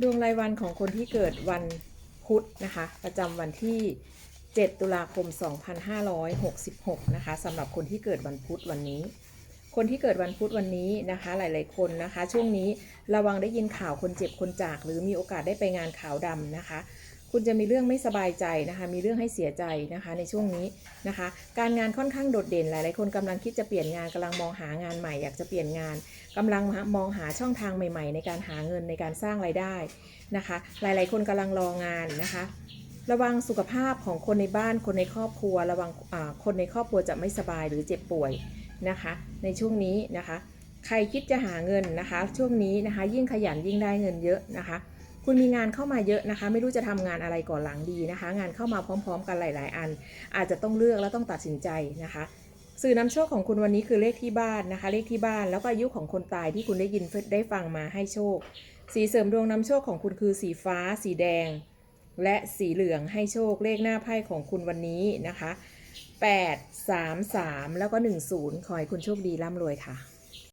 ดวงรายวันของคนที่เกิดวันพุธนะคะ ประจำวันที่ 7 ตุลาคม 2566 นะคะสำหรับคนที่เกิดวันพุธวันนี้ คนที่เกิดวันพุธวันนี้นะคะ หลาย ๆ คนนะคะ ช่วงนี้ระวังได้ยินข่าวคนเจ็บคนจาก หรือมีโอกาสได้ไปงานขาวดำนะคะ คุณจะมีเรื่องไม่สบายใจนะคะ มีเรื่องให้เสียใจนะคะในช่วงนี้นะคะ การงานค่อนข้างโดดเด่นหลายๆคนกำลังคิดจะเปลี่ยนงานกำลังมองหางานใหม่อยากจะเปลี่ยนงานกำลังมองหาช่องทางใหม่ ๆ ในการหาเงินในการสร้างไรายได้นะคะ หลาย ๆ คนกำลังรองานนะคะ ระวังสุขภาพของคนในบ้านคนในครอบครัว ระวังคนในครอบครัวจะไม่สบายหรือเจ็บป่วยนะคะ ในช่วงนี้นะคะ ใครคิดจะหาเงินนะคะ ช่วงนี้นะคะ ยิ่งขยันยิ่งได้เงินเยอะนะคะ คุณมีงานเข้ามาเยอะนะคะ ไม่รู้จะทำงานอะไรก่อนหลังดีนะคะ งานเข้ามาพร้อม ๆ กันหลาย ๆ อัน อาจจะต้องเลือกและต้องตัดสินใจนะคะสื่อนำโชคของคุณวันนี้คือเลขที่บ้านนะคะ เลขที่บ้านแล้วก็อายุของคนตายที่คุณได้ยินได้ฟังมาให้โชค สีเสริมดวงนำโชคของคุณคือสีฟ้า สีแดง และสีเหลืองให้โชค เลขหน้าไพ่ของคุณวันนี้นะคะ 8 3 3 แล้วก็ 10 ขอให้คุณโชคดีร่ำรวยค่ะ